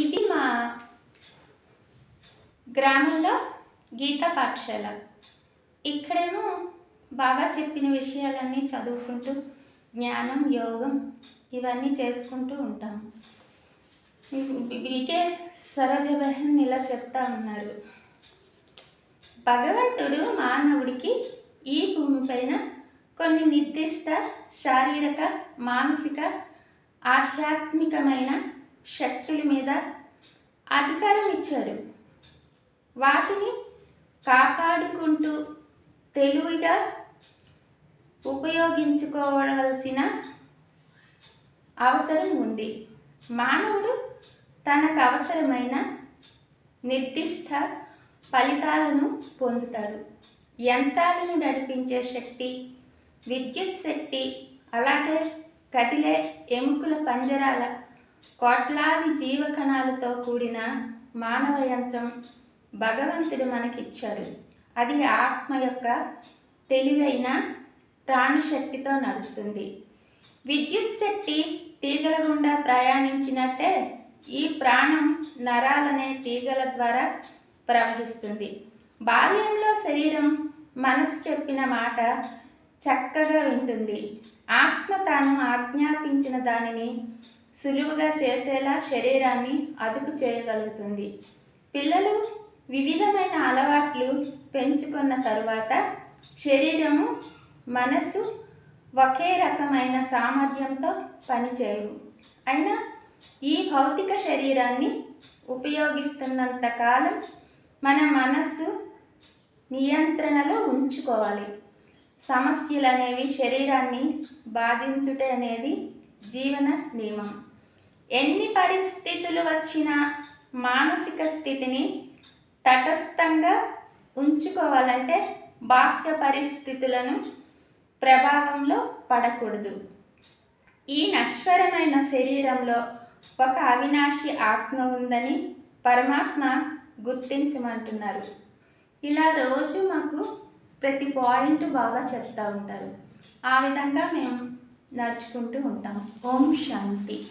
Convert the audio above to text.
ఇది మా గ్రామంలో గీతా పాఠశాల. ఇక్కడేమో బాబా చెప్పిన విషయాలన్నీ చదువుకుంటూ జ్ఞానం యోగం ఇవన్నీ చేసుకుంటూ ఉంటాం. వీకే సరోజ బహన్ ఇలా చెప్తా ఉన్నారు. భగవంతుడు మానవుడికి ఈ భూమిపైన కొన్ని నిర్దిష్ట శారీరక మానసిక ఆధ్యాత్మికమైన శక్తుల మీద అధికారం ఇచ్చాడు వాటిని కాపాడుకుంటూ తెలివిగా ఉపయోగించుకోవలసిన అవసరం ఉంది. మానవుడు తనకు అవసరమైన నిర్దిష్ట ఫలితాలను పొందుతాడు. యంత్రాలను నడిపించే శక్తి విద్యుత్ శక్తి అలాగే కదిలే ఎముకల పంజరాల కోట్లాది జీవకణాలతో కూడిన మానవ యంత్రం భగవంతుడు మనకిచ్చాడు. అది ఆత్మ యొక్క తెలివైన ప్రాణశక్తితో నడుస్తుంది. విద్యుత్ శక్తి తీగల గుండా ప్రయాణించినట్టే ఈ ప్రాణం నరాలనే తీగల ద్వారా ప్రవహిస్తుంది. బాల్యంలో శరీరం మనసు చెప్పిన మాట చక్కగా వింటుంది ఆత్మ తాను ఆజ్ఞాపించిన దానిని సులువుగా చేసేలా శరీరాన్ని అదుపు చేయగలుగుతుంది. పిల్లలు వివిధమైన అలవాట్లు పెంచుకున్న తరువాత శరీరము మనసు ఒకే రకమైన సామర్థ్యంతో పనిచేయవు. అయినా ఈ భౌతిక శరీరాన్ని ఉపయోగిస్తున్నంత కాలం మన మనస్సు నియంత్రణలో ఉంచుకోవాలి. సమస్యలు అనేవి శరీరాన్ని బాధించుట అనేది జీవన నియమం. ఎన్ని పరిస్థితులు వచ్చినా మానసిక స్థితిని తటస్థంగా ఉంచుకోవాలంటే బాహ్య పరిస్థితులను ప్రభావంలో పడకూడదు. ఈ నశ్వరమైన శరీరంలో ఒక అవినాశి ఆత్మ ఉందని పరమాత్మ గుర్తించమంటున్నారు. ఇలా రోజు మాకు ప్రతి పాయింట్ బాగా చెప్తూ ఉంటారు. ఆ విధంగా మేము నడుచుకుంటూ ఉంటాం. ఓం శాంతి.